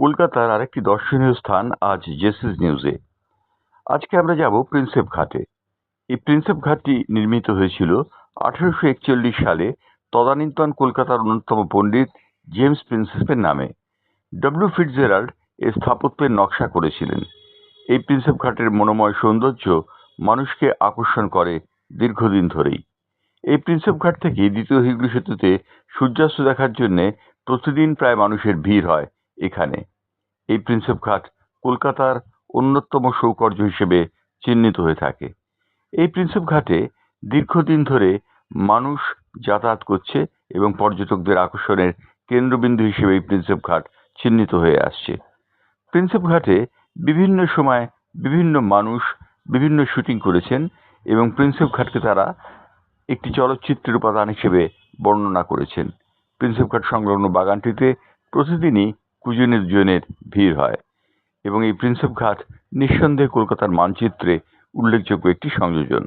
কলকাতার আরেকটি দর্শনীয় স্থান আজ জেসিস নিউজে। আজকে আমরা যাব প্রিন্সেপ ঘাটে। এই প্রিন্সেপ ঘাটটি নির্মিত হয়েছিল আঠেরোশো একচল্লিশ সালে তদানীন্তন কলকাতার অন্যতম পণ্ডিত জেমস প্রিন্সেপের নামে। ডব্লিউ ফিটজেরাল্ড এর স্থাপত্যের নকশা করেছিলেন। এই প্রিন্সেপ ঘাটের মনোময় সৌন্দর্য মানুষকে আকর্ষণ করে দীর্ঘদিন ধরেই। এই প্রিন্সেপ ঘাট থেকে দ্বিতীয় হিগলি সেতুতে সূর্যাস্ত দেখার জন্য প্রতিদিন প্রায় মানুষের ভিড় হয় এখানে। এই প্রিন্সেপ ঘাট কলকাতার অন্যতম সৌকর্য হিসেবে চিহ্নিত হয়ে থাকে। এই প্রিন্সেপ ঘাটে দীর্ঘদিন ধরে মানুষ যাতায়াত করছে এবং পর্যটকদের আকর্ষণের কেন্দ্রবিন্দু হিসেবে এই প্রিন্সেপ ঘাট চিহ্নিত হয়ে আসছে। প্রিন্সেপ ঘাটে বিভিন্ন সময় বিভিন্ন মানুষ বিভিন্ন শুটিং করেছেন এবং প্রিন্সেপ ঘাটকে তারা একটি চলচ্চিত্রের উপাদান হিসেবে বর্ণনা করেছেন। প্রিন্সেপ ঘাট সংলগ্ন বাগানটিতে প্রতিদিনই কুজনের জনের ভিড় হয় এবং এই প্রিন্সেপ ঘাট নিঃসন্দেহে কলকাতার মানচিত্রে উল্লেখযোগ্য একটি সংযোজন।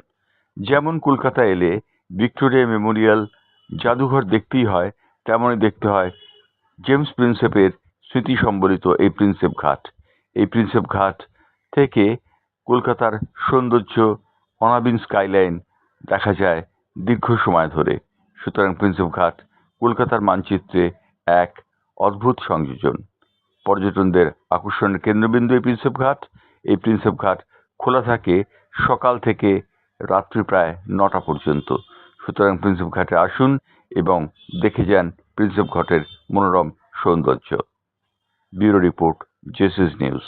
যেমন কলকাতা এলে ভিক্টোরিয়া মেমোরিয়াল জাদুঘর দেখতেই হয়, তেমনই দেখতে হয় জেমস প্রিন্সেপের স্মৃতি সম্বলিত এই প্রিন্সেপ ঘাট এই প্রিন্সেপ ঘাট থেকে কলকাতার সৌন্দর্য, অনাবিন স্কাইলাইন দেখা যায় দীর্ঘ সময় ধরে। সুতরাং প্রিন্সেপ ঘাট কলকাতার মানচিত্রে এক অদ্ভুত সংযোজন। পর্যটনদের আকর্ষণের কেন্দ্রবিন্দু এই প্রিন্সেপ ঘাট এই প্রিন্সেপ ঘাট খোলা থাকে সকাল থেকে রাত্রি প্রায় নটা পর্যন্ত। সুতরাং প্রিন্সেপ ঘাটে আসুন এবং দেখে যান প্রিন্সেপ ঘাটের মনোরম সৌন্দর্য। Bureau report জেসিস news